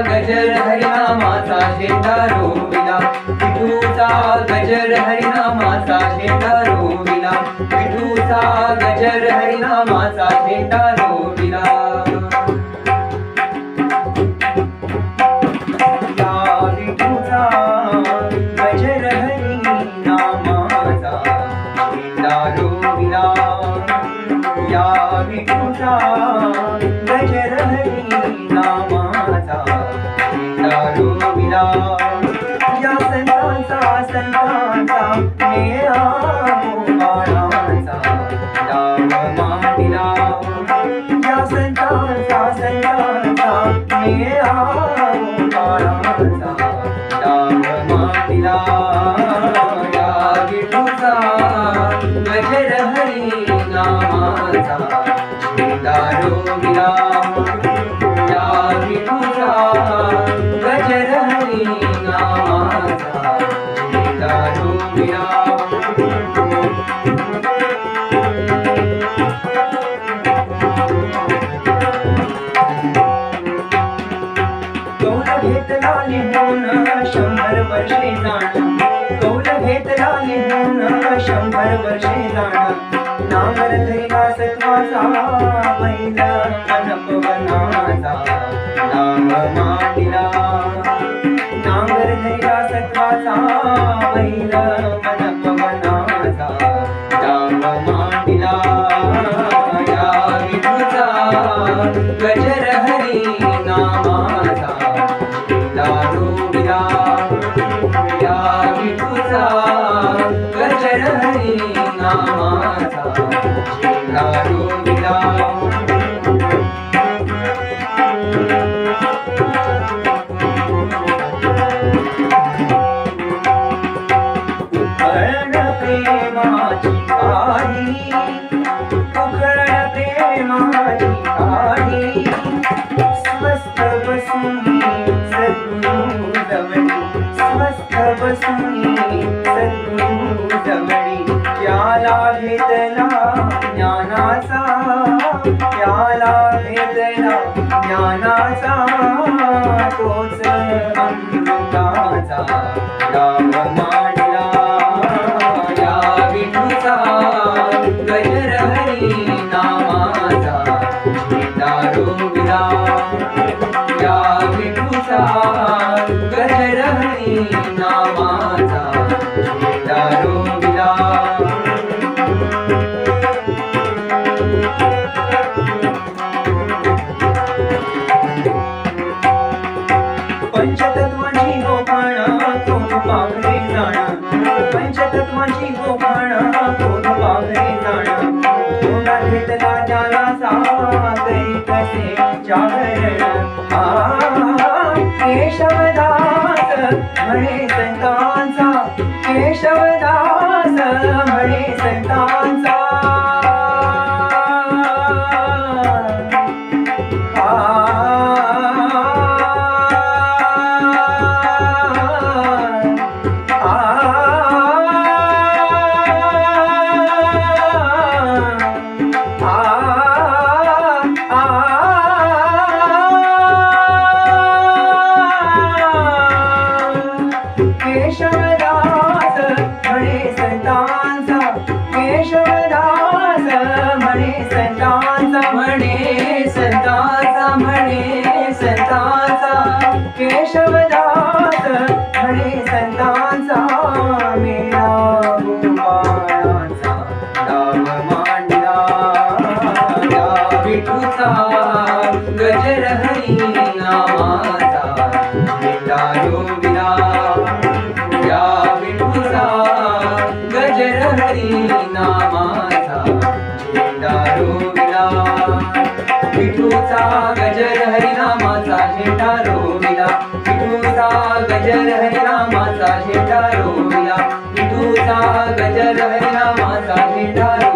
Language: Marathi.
गजर हरिनामाचा शेंडा रोविला. विठूचा गजर हरिनामाचा शेंडा रोविला. विठूचा गजर हरिनामाचा झेंडा रोविला विठूचा गजर हरिनामाचा झेंडा रोविला. या विठूचा झेंडा रोविला या संतांचा संतांचा मेळा गोमाळाचा शंभर वर्षे जाण कौल घेतला लिहून शंभर वर्षे जाण नांगर धरिला सत्वाचा बैल मनपवनाचा नाम मांडिला नांगर धरिला सत्वाचा बैल मनपवनाचा नाम मांडिला या गजर हरी. हरी नामाचा दारुविला उखळ प्रेमाची काही प्रेमाची काही बसून जवळी बसून ज्ञानाचा तोच अमृताचा राम मांडला या विठूचा नामाचा या विठूचा पंचतत्वाची गोपाळ कोण पागले जाण. तोंडात घेतला त्याला सागरी कसे जागरण केशवदास म्हणे संतांचा केशवदास केशवदास म्हणे संतांचा केशवदास म्हणे संतांचा म्हणे संतांचा म्हणे संतांचा केशवदास म्हणे संतांचा मेळा गोपाळाचा डाव मांडला या विठूचा गजर हरी गजर हरी नामाचा झेंडा रोविला. विठूचा गजर हरी नामाचा झेंडा रोविला. विठूचा गजर हरी नामाचा झेंडा